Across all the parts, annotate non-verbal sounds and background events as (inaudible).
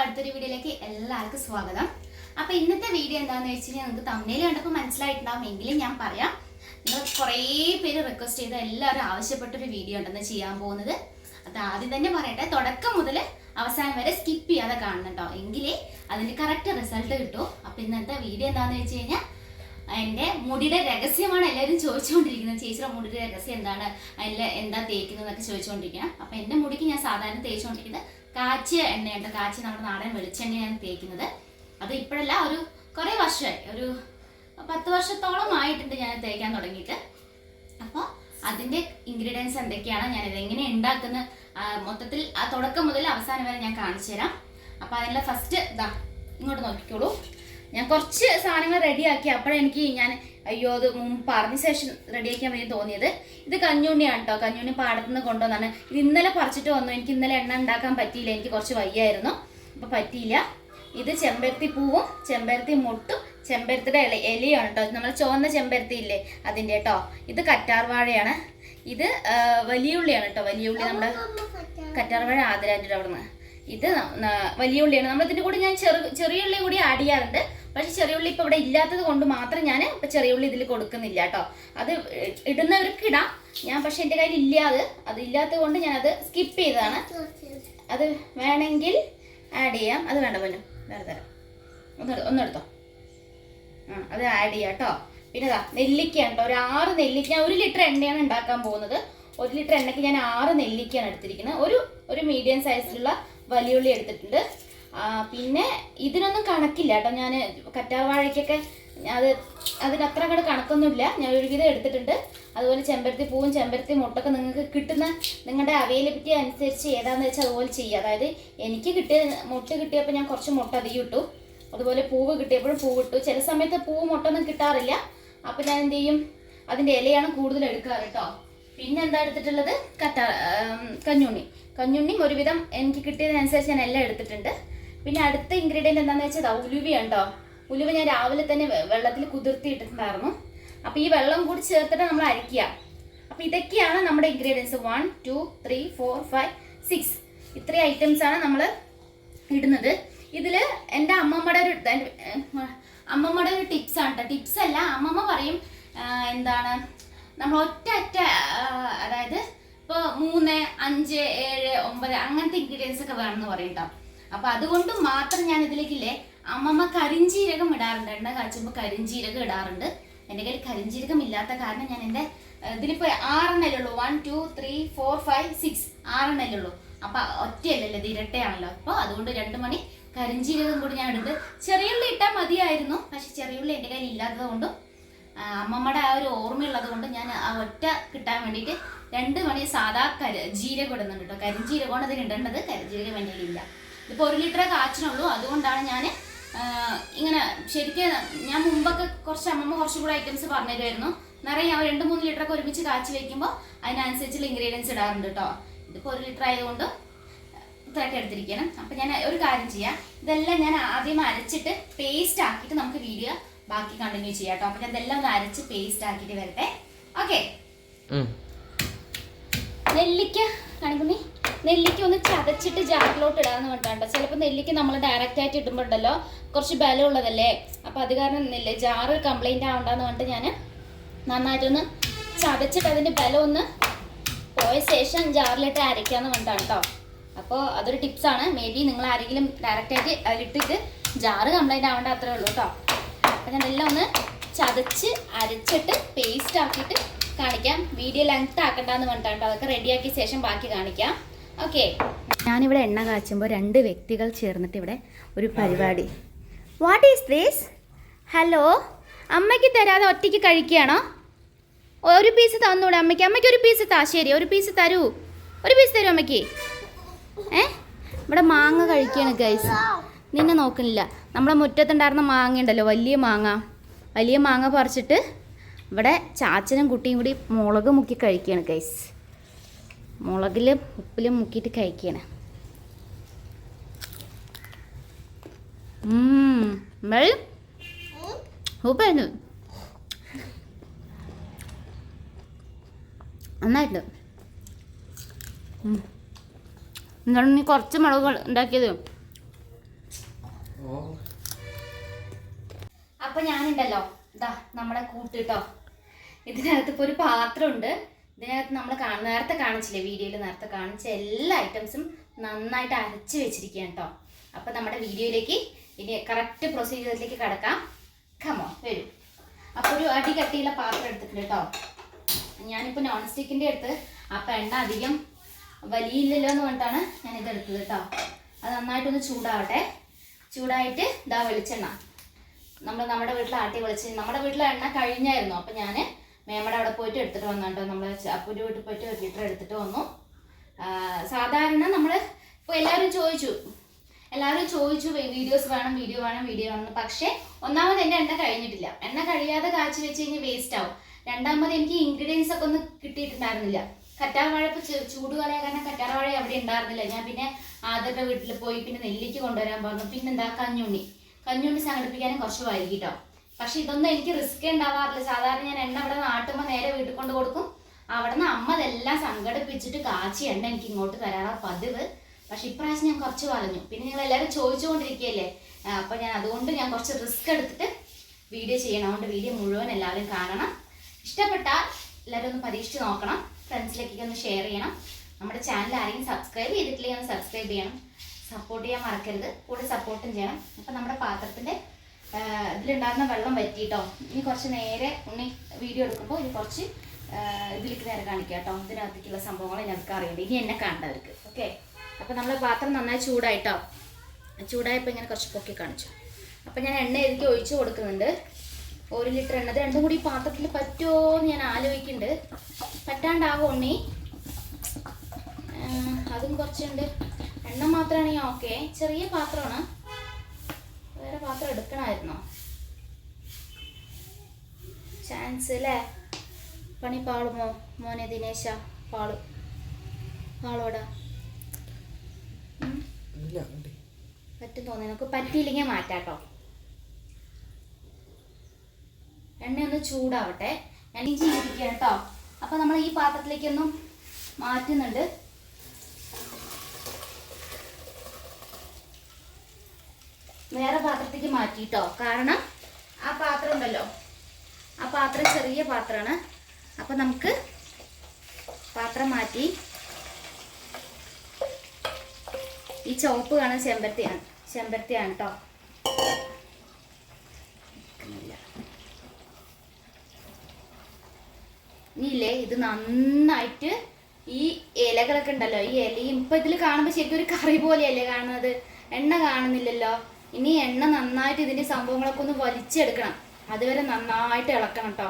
അടുത്തൊരു വീഡിയോയിലേക്ക് എല്ലാവർക്കും സ്വാഗതം. അപ്പൊ ഇന്നത്തെ വീഡിയോ എന്താണെന്ന് വെച്ച് കഴിഞ്ഞാൽ നിങ്ങൾക്ക് തമ്മിൽ കണ്ടപ്പോൾ മനസ്സിലായിട്ടുണ്ടാവും. എങ്കിലും ഞാൻ പറയാം. നിങ്ങൾ കുറേ പേര് റിക്വസ്റ്റ് ചെയ്ത എല്ലാവരും ആവശ്യപ്പെട്ടൊരു വീഡിയോ ഉണ്ടെന്ന് ചെയ്യാൻ പോകുന്നത്. അത് ആദ്യം തന്നെ പറയട്ടെ തുടക്കം മുതൽ അവസാനം വരെ സ്കിപ്പ് ചെയ്യാതെ കാണുന്നുണ്ടോ? എങ്കിലേ അതിന് കറക്റ്റ് റിസൾട്ട് കിട്ടൂ. അപ്പൊ ഇന്നത്തെ വീഡിയോ എന്താണെന്ന് വെച്ച് കഴിഞ്ഞാൽ എന്റെ മുടിയുടെ രഹസ്യമാണ് എല്ലാവരും ചോദിച്ചുകൊണ്ടിരിക്കുന്നത്. ചേച്ചിയുടെ മുടിയുടെ രഹസ്യം എന്താണ്? അതിൽ എന്താ തേക്കുന്നതെന്നൊക്കെ ചോദിച്ചുകൊണ്ടിരിക്കുക അപ്പോൾ എന്റെ മുടിക്ക് ഞാൻ സാധാരണ തേച്ചുകൊണ്ടിരിക്കുന്നത് കാച്ചിയ എണ്ണയുണ്ട്. കാച്ചി നമ്മുടെ നാടൻ വെളിച്ചെണ്ണയാണ് തേക്കുന്നത് അത് ഇപ്പോഴല്ല ഒരു കുറേ വർഷമായി. ഒരു പത്ത് വർഷത്തോളം ആയിട്ടുണ്ട് ഞാൻ തേക്കാൻ തുടങ്ങിയിട്ട്. അപ്പോൾ അതിന്റെ ഇൻഗ്രീഡിയൻസ് എന്തൊക്കെയാണ് ഞാൻ ഇത് എങ്ങനെ ഉണ്ടാക്കുന്ന മൊത്തത്തിൽ ആ തുടക്കം മുതൽ അവസാനം വരെ ഞാൻ കാണിച്ചു തരാം. അപ്പോൾ അതിനുള്ള ഫസ്റ്റ് ഇതാ ഇങ്ങോട്ട് നോക്കിക്കോളൂ. ഞാൻ കുറച്ച് സാധനങ്ങൾ റെഡിയാക്കി അപ്പോഴെനിക്ക് ഞാൻ അയ്യോ അത് പറഞ്ഞ ശേഷം റെഡിയാക്കാൻ വേണ്ടി തോന്നിയത്. ഇത് കഞ്ഞുണ്ണിയാണ് കേട്ടോ കഞ്ഞുണ്ണി പാടത്തുനിന്ന് കൊണ്ടുവന്നാണ്. ഇത് ഇന്നലെ പറിച്ചിട്ട് വന്നു. എനിക്ക് ഇന്നലെ എണ്ണ ഉണ്ടാക്കാൻ പറ്റിയില്ല. എനിക്ക് കുറച്ച് വയ്യായിരുന്നു. അപ്പോൾ പറ്റിയില്ല. ഇത് ചെമ്പരത്തി പൂവും ചെമ്പരത്തി മുട്ടും ചെമ്പരത്തിയുടെ ഇല ഇലയാണ് കേട്ടോ നമ്മൾ ചുവന്ന ചെമ്പരത്തി ഇല്ലേ? അതിന്റെ കേട്ടോ ഇത് കറ്റാർവാഴയാണ് ഇത് വലിയ ഉള്ളിയാണ് കേട്ടോ വലിയ ഉള്ളി നമ്മുടെ കറ്റാർവാഴ ആദരാന്റെ അവിടെ നിന്ന് ഇത് വലിയ ഉള്ളിയാണ് നമ്മൾ ഇതിന്റെ കൂടെ ഞാൻ ചെറു ചെറിയ ഉള്ളി കൂടി ആഡ് ചെയ്യാറുണ്ട്. പക്ഷെ ചെറിയ ഉള്ളി ഇപ്പോൾ ഇവിടെ ഇല്ലാത്തത് കൊണ്ട് മാത്രം ഞാൻ ഇപ്പൊ ചെറിയ ഉള്ളി ഇതിൽ കൊടുക്കുന്നില്ല കേട്ടോ. അത് ഇടുന്നവർക്ക് ഇടാം. ഞാൻ പക്ഷെ എന്റെ കയ്യിൽ ഇല്ല അത്. അത് ഇല്ലാത്തത് കൊണ്ട് ഞാനത് സ്കിപ്പ് ചെയ്തതാണ്. അത് വേണമെങ്കിൽ ആഡ് ചെയ്യാം. അത് വേണ്ട പോലും വേറെ തരാം. ഒന്ന് ഒന്നെടുത്തോ ആ അത് ആഡ് ചെയ്യാം കേട്ടോ. പിന്നെ ഇതാ നെല്ലിക്കയാണ് കേട്ടോ. ഒരു ആറ് നെല്ലിക്ക. ഒരു ലിറ്റർ എണ്ണയാണ് ഉണ്ടാക്കാൻ പോകുന്നത്. ഒരു ലിറ്റർ എണ്ണയ്ക്ക് ഞാൻ ആറ് നെല്ലിക്കയാണ് എടുത്തിരിക്കുന്നത്. ഒരു ഒരു മീഡിയം സൈസിലുള്ള വലിയുള്ളി എടുത്തിട്ടുണ്ട്. പിന്നെ ഇതിനൊന്നും കണക്കില്ല കേട്ടോ. ഞാൻ കറ്റാർവാഴയ്ക്കൊക്കെ അത് അതിനത്ര അങ്ങോട്ട് കണക്കൊന്നുമില്ല. ഞാൻ ഒരു ഒരുവിധം എടുത്തിട്ടുണ്ട്. അതുപോലെ ചെമ്പരത്തി പൂവും ചെമ്പരത്തി മുട്ടൊക്കെ നിങ്ങൾക്ക് കിട്ടുന്ന നിങ്ങളുടെ അവൈലബിലിറ്റി അനുസരിച്ച് ഏതാണെന്ന് വെച്ചാൽ അതുപോലെ ചെയ്യുക. അതായത് എനിക്ക് കിട്ടിയ മുട്ട കിട്ടിയപ്പോൾ ഞാൻ കുറച്ച് മുട്ട അധികം ഇട്ടു. അതുപോലെ പൂവ് കിട്ടിയപ്പോഴും പൂവ് ഇട്ടു. ചില സമയത്ത് പൂവ് മുട്ടൊന്നും കിട്ടാറില്ല. അപ്പം ഞാൻ എന്ത് ചെയ്യും? അതിന്റെ ഇലയാണ് കൂടുതൽ എടുക്കാറ് കേട്ടോ. പിന്നെ എന്താ എടുത്തിട്ടുള്ളത്? കറ്റ കഞ്ഞുണ്ണി. കഞ്ഞുണ്ണിയും ഒരുവിധം എനിക്ക് കിട്ടിയതിനനുസരിച്ച് ഞാൻ എല്ലാം എടുത്തിട്ടുണ്ട്. പിന്നെ അടുത്ത ഇൻഗ്രീഡിയന്റ് എന്താണെന്ന് വെച്ചാൽ ഉലുവയുണ്ടോ ഉലുവയാണ് ഉലുവ ഞാൻ രാവിലെ തന്നെ വെള്ളത്തിൽ കുതിർത്തിയിട്ടുണ്ടായിരുന്നു അപ്പൊ അപ്പോൾ ഈ വെള്ളം കൂടി ചേർത്തിട്ട് നമ്മൾ അരിക്കുക അപ്പോൾ ഇതൊക്കെയാണ് നമ്മുടെ ingredients one two three four five six ഇത്രയും ഐറ്റംസ് ആണ് നമ്മൾ ഇടുന്നത്. ഇതിൽ എന്റെ അമ്മമ്മയുടെ ഒരു അമ്മമ്മയുടെ ഒരു ടിപ്സ് ആണ് കേട്ടോ ടിപ്സ് അല്ല അമ്മമ്മ പറയും എന്താണ് നമ്മൾ ഒറ്റ ഒറ്റ അതായത് ഇപ്പോൾ മൂന്ന് അഞ്ച് ഏഴ് ഒമ്പത് അങ്ങനത്തെ ഇൻഗ്രീഡിയൻസ് ഒക്കെ വേണമെന്ന് പറയും കേട്ടോ അപ്പൊ അതുകൊണ്ട് മാത്രം ഞാൻ ഇതിലേക്കില്ലേ അമ്മമ്മ കരിഞ്ചീരകം ഇടാറുണ്ട്. എണ്ണ കാച്ചുമ്പോൾ കരിഞ്ചീരകം ഇടാറുണ്ട്. എന്റെ കയ്യിൽ കരിഞ്ചീരകം ഇല്ലാത്ത കാരണം ഞാൻ ഏഹ്, ഇതിലിപ്പോ ആറെണ്ണല്ലേ ഉള്ളൂ. One two three four five six ആറെണ്ണല്ലേ ഉള്ളൂ. അപ്പൊ ഒറ്റയല്ലല്ലോ ഇത് ഇരട്ടയാണല്ലോ. അപ്പോൾ അതുകൊണ്ട് രണ്ട് മണി കരിഞ്ചീരകം കൂടി ഞാൻ എടുത്ത് ചെറിയുള്ളി ഇട്ടാൽ മതിയായിരുന്നു. പക്ഷെ ചെറിയുള്ളി എന്റെ കയ്യിൽ ഇല്ലാത്തത് കൊണ്ടും അമ്മമ്മയുടെ ആ ഒരു ഓർമ്മയുള്ളത് കൊണ്ട് ഞാൻ ആ ഒറ്റ കിട്ടാൻ വേണ്ടിയിട്ട് രണ്ട് മണി സാധാ കരി ജീരകം ഇടുന്നുണ്ട് കേട്ടോ. കരിഞ്ചീരകമാണ് അതിന് ഇടേണ്ടത്. കരിഞ്ചീരകം എന്റെ ഇപ്പോൾ ഒരു ലിറ്റർ കാച്ചിനുള്ളൂ. അതുകൊണ്ടാണ് ഞാൻ ഇങ്ങനെ ശരിക്കും ഞാൻ മുമ്പൊക്കെ കുറച്ച് അമ്മമ്മ കുറച്ചും കൂടെ ഐറ്റംസ് പറഞ്ഞു തരുമായിരുന്നു നിറയെ ഞാൻ രണ്ട് മൂന്ന് ലിറ്ററൊക്കെ ഒരുമിച്ച് കാച്ചി വെക്കുമ്പോൾ അതിനനുസരിച്ചുള്ള ഇൻഗ്രീഡിയൻസ് ഇടാറുണ്ട് കേട്ടോ. ഇതിപ്പോൾ ഒരു ലിറ്റർ ആയതുകൊണ്ട് ഇത്രയൊക്കെ എടുത്തിരിക്കണം അപ്പം ഞാൻ ഒരു കാര്യം ചെയ്യാം. ഇതെല്ലാം ഞാൻ ആദ്യം അരച്ചിട്ട് പേസ്റ്റ് ആക്കിയിട്ട് നമുക്ക് വീഡിയോ ബാക്കി കണ്ടിന്യൂ ചെയ്യാം കേട്ടോ. അപ്പം ഞാൻ ഇതെല്ലാം ഒന്ന് അരച്ച് പേസ്റ്റ് ആക്കിയിട്ട് വരട്ടെ. ഓക്കെ നെല്ലിക്ക കാണിക്കുന്നേ നെല്ലിക്ക ഒന്ന് ചതച്ചിട്ട് ജാറിലോട്ട് ഇടാന്ന് പറഞ്ഞിട്ടുണ്ട് ചിലപ്പോൾ നെല്ലിക്ക നമ്മൾ ഡയറക്റ്റ് ആയിട്ട് ഇടുമ്പോൾ ഉണ്ടല്ലോ കുറച്ച് ബലമുള്ളതല്ലേ അപ്പോൾ അത് കാരണം നെല്ല് ജാറ് കംപ്ലൈന്റ് ആവണ്ടെന്ന് പറഞ്ഞിട്ട് ഞാൻ നന്നായിട്ടൊന്ന് ചതച്ചിട്ട് അതിന്റെ ബലം ഒന്ന് പോയ ശേഷം ജാറിലിട്ട് അരയ്ക്കാന്ന് പറഞ്ഞിട്ടാണ് കേട്ടോ. അപ്പോൾ അതൊരു ടിപ്സാണ് മേ ബി നിങ്ങൾ ആരെങ്കിലും ഡയറക്റ്റ് ആയിട്ട് അതിലിട്ടിട്ട് ജാറ് കംപ്ലൈന്റ് ആവേണ്ട അത്രേ ഉള്ളൂ കേട്ടോ. അപ്പം ഞാൻ എല്ലാം ഒന്ന് ചതച്ച് അരച്ചിട്ട് പേസ്റ്റ് ആക്കിയിട്ട് കാണിക്കാം. വീഡിയോ ലെങ്ത് ആക്കണ്ടെന്ന് പറഞ്ഞിട്ടാണ് അതൊക്കെ റെഡിയാക്കിയ ശേഷം ബാക്കി കാണിക്കാം. ഓക്കെ ഞാനിവിടെ എണ്ണ കാച്ചുമ്പോൾ രണ്ട് വ്യക്തികൾ ചേർന്നിട്ട് ഇവിടെ ഒരു പരിപാടി. വാട്ട് ഈസ് ദിസ് ഹലോ അമ്മയ്ക്ക് തരാതെ ഒറ്റയ്ക്ക് കഴിക്കുകയാണോ? ഒരു പീസ് തന്നൂടെ അമ്മയ്ക്ക്. അമ്മയ്ക്ക് ഒരു പീസ് താ. ശരി ഒരു പീസ് തരൂ. ഒരു പീസ് തരൂ അമ്മയ്ക്ക്. ഏ? ഇവിടെ മാങ്ങ കഴിക്കുകയാണ് ഗൈസ് നിന്നെ നോക്കുന്നില്ല നമ്മുടെ മുറ്റത്തുണ്ടായിരുന്ന മാങ്ങ ഉണ്ടല്ലോ വലിയ മാങ്ങ. വലിയ മാങ്ങ പറിച്ചിട്ട് ഇവിടെ ചാച്ചനും കുട്ടിയും കൂടി മുളക് മുക്കി കഴിക്കുകയാണ് ഗൈസ് മുളകിലും ഉപ്പിലും മുക്കിയിട്ട് കഴിക്കണേ. ഉപ്പായിരുന്നു. എന്താണ് നീ കുറച്ച് മുളക് ഉണ്ടാക്കിയത്? അപ്പൊ ഞാനുണ്ടല്ലോ. ഇതാ നമ്മളെ കൂട്ടിട്ടോ ഇതിനകത്ത് ഇപ്പൊ ഒരു പാത്രമുണ്ട്. ഇതിനകത്ത് നമ്മൾ നേരത്തെ കാണിച്ചില്ലേ വീഡിയോയിൽ നേരത്തെ കാണിച്ച എല്ലാ ഐറ്റംസും നന്നായിട്ട് അരച്ച് വെച്ചിരിക്കുകയാണ് കേട്ടോ അപ്പോൾ നമ്മുടെ വീഡിയോയിലേക്ക് ഇനി കറക്റ്റ് പ്രൊസീജിയറിലേക്ക് കടക്കാം. കമോ വരൂ. അപ്പോൾ ഒരു അടി കട്ടിയുള്ള പാത്രം എടുത്തിട്ടുണ്ട് കേട്ടോ ഞാനിപ്പോൾ നോൺ സ്റ്റിക്കിന്റെ അടുത്ത് അപ്പം എണ്ണ അധികം വലിയില്ലല്ലോ എന്ന് പറഞ്ഞിട്ടാണ് ഞാൻ ഇത് എടുത്തത് കേട്ടോ അത് നന്നായിട്ടൊന്ന് ചൂടാവട്ടെ. ചൂടായിട്ട് ഇതാ വെളിച്ചെണ്ണ. നമ്മൾ നമ്മുടെ വീട്ടിൽ ആട്ടി വെളിച്ചെണ്ണ നമ്മുടെ വീട്ടിലെ എണ്ണ കഴിഞ്ഞായിരുന്നു. അപ്പം ഞാൻ മേമയുടെ അവിടെ പോയിട്ട് എടുത്തിട്ട് വന്നു കേട്ടോ നമ്മൾ അപ്പൂന്റെ വീട്ടിൽ പോയിട്ട് ഒരു ലിറ്റർ എടുത്തിട്ട് വന്നു. സാധാരണ നമ്മൾ ഇപ്പോൾ എല്ലാവരും ചോദിച്ചു. എല്ലാവരും ചോദിച്ചു വീഡിയോസ് വേണം വീഡിയോ വേണം വീഡിയോ വേണം പക്ഷേ ഒന്നാമത് എന്റെ എണ്ണ കഴിഞ്ഞിട്ടില്ല. എണ്ണ കഴിയാതെ കാച്ചി വെച്ച് കഴിഞ്ഞാൽ വേസ്റ്റ് ആവും. രണ്ടാമത് എനിക്ക് ഇൻഗ്രീഡിയൻസ് ഒക്കെ ഒന്നും കിട്ടിയിട്ടുണ്ടായിരുന്നില്ല. കറ്റാർവാഴ ഇപ്പൊ ചൂ- ചൂട് കളയാൻ കാരണം കറ്റാർവാഴ അവിടെ ഉണ്ടായിരുന്നില്ല. ഞാൻ പിന്നെ ആദ്യത്തെ വീട്ടിൽ പോയി പിന്നെ നെല്ലിക്ക് കൊണ്ടുവരാൻ പറഞ്ഞു. പിന്നെന്താ കഞ്ഞുണ്ണി. കഞ്ഞുണ്ണി സംഘടിപ്പിക്കാനും കുറച്ച് വൈകിട്ടോ പക്ഷെ ഇതൊന്നും എനിക്ക് റിസ്ക് ഉണ്ടാവാറില്ല. സാധാരണ ഞാൻ എണ്ണ ഇവിടെ നാട്ടുമ്പോൾ നേരെ വീട്ടിൽ കൊണ്ട് കൊടുക്കും. അവിടെ നിന്ന് അമ്മ ഇതെല്ലാം സംഘടിപ്പിച്ചിട്ട് കാച്ചി എണ്ണ എനിക്ക് ഇങ്ങോട്ട് തരാറാ പതിവ്. പക്ഷെ ഇപ്രാവശ്യം ഞാൻ കുറച്ച് പറഞ്ഞു പിന്നെ നിങ്ങൾ എല്ലാവരും ചോദിച്ചുകൊണ്ടിരിക്കുകയല്ലേ അപ്പൊ ഞാൻ അതുകൊണ്ട് ഞാൻ കുറച്ച് റിസ്ക് എടുത്തിട്ട് വീഡിയോ ചെയ്യണം. അതുകൊണ്ട് വീഡിയോ മുഴുവൻ എല്ലാവരും കാണണം. ഇഷ്ടപ്പെട്ടാൽ എല്ലാവരും ഒന്ന് പരീക്ഷിച്ച് നോക്കണം. ഫ്രണ്ട്സിലേക്കൊക്കെ ഒന്ന് ഷെയർ ചെയ്യണം. നമ്മുടെ ചാനൽ ആരെങ്കിലും സബ്സ്ക്രൈബ് ചെയ്തിട്ടില്ലെങ്കിൽ ഒന്ന് സബ്സ്ക്രൈബ് ചെയ്യണം. സപ്പോർട്ട് ചെയ്യാൻ മറക്കരുത്. കൂടെ സപ്പോർട്ടും ചെയ്യണം. അപ്പം നമ്മുടെ പാത്രത്തിന്റെ ഇതിലുണ്ടാകുന്ന വെള്ളം വറ്റിട്ടോ ഇനി കുറച്ച് നേരെ ഉണ്ണി വീഡിയോ എടുക്കുമ്പോൾ ഇനി കുറച്ച് ഇതിലേക്ക് നേരെ കാണിക്കാം കേട്ടോ. ഇതിനകത്തേക്കുള്ള സംഭവങ്ങൾ ഞങ്ങൾക്ക് അറിയണ്ട. ഇനി എന്നെ കാണേണ്ടവർക്ക്. ഓക്കെ? അപ്പം നമ്മൾ പാത്രം നന്നായി ചൂടായിട്ടോ? ചൂടായപ്പോൾ ഇങ്ങനെ കുറച്ച് പൊക്കി കാണിച്ചു. അപ്പം ഞാൻ എണ്ണ ഇതിലേക്ക് ഒഴിച്ചു കൊടുക്കുന്നുണ്ട്. ഒരു ലിറ്റർ എണ്ണ. രണ്ടും കൂടി പാത്രത്തിൽ പറ്റുമോ എന്ന് ഞാൻ ആലോചിക്കുന്നുണ്ട്. പറ്റാണ്ടാവോ ഉണ്ണി? അതും കുറച്ചുണ്ട്. എണ്ണ മാത്രമാണെങ്കിൽ ഓക്കെ ചെറിയ പാത്രമാണ്. വേറെ പാത്രം എടുക്കണമായിരുന്നോ. ചാൻസ് അല്ലേ പണി പാളുമോ മോനെ ദിനേശ പാളു. പാളോടാ. പറ്റും തോന്നി നമുക്ക് പറ്റിയില്ലെങ്കിൽ മാറ്റാട്ടോ. എണ്ണ ഒന്ന് ചൂടാവട്ടെ. ഞാൻ ഇഞ്ചി ഇരിക്കുക കേട്ടോ അപ്പൊ നമ്മൾ ഈ പാത്രത്തിലേക്കൊന്നും മാറ്റുന്നുണ്ട്. വേറെ പാത്രത്തേക്ക് മാറ്റിയിട്ടോ. കാരണം ആ പാത്രം ഉണ്ടല്ലോ. ആ പാത്രം ചെറിയ പാത്രമാണ്. അപ്പൊ നമുക്ക് പാത്രം മാറ്റി ഈ ചുവപ്പ് കാണുന്ന ചെമ്പരത്തിയാണ്. ചെമ്പരത്തിയാണ് കേട്ടോ ഇനിയില്ലേ ഇത് നന്നായിട്ട് ഈ ഇലകളൊക്കെ ഉണ്ടല്ലോ. ഈ ഇലയും ഇപ്പൊ ഇതിൽ കാണുമ്പോൾ ശരിക്കും ഒരു കറി പോലെയല്ലേ കാണുന്നത്. എണ്ണ കാണുന്നില്ലല്ലോ. ഇനി എണ്ണ നന്നായിട്ട് ഇതിന്റെ സംഭവങ്ങളൊക്കെ ഒന്ന് വലിച്ചെടുക്കണം. അതുവരെ നന്നായിട്ട് ഇളക്കണം കേട്ടോ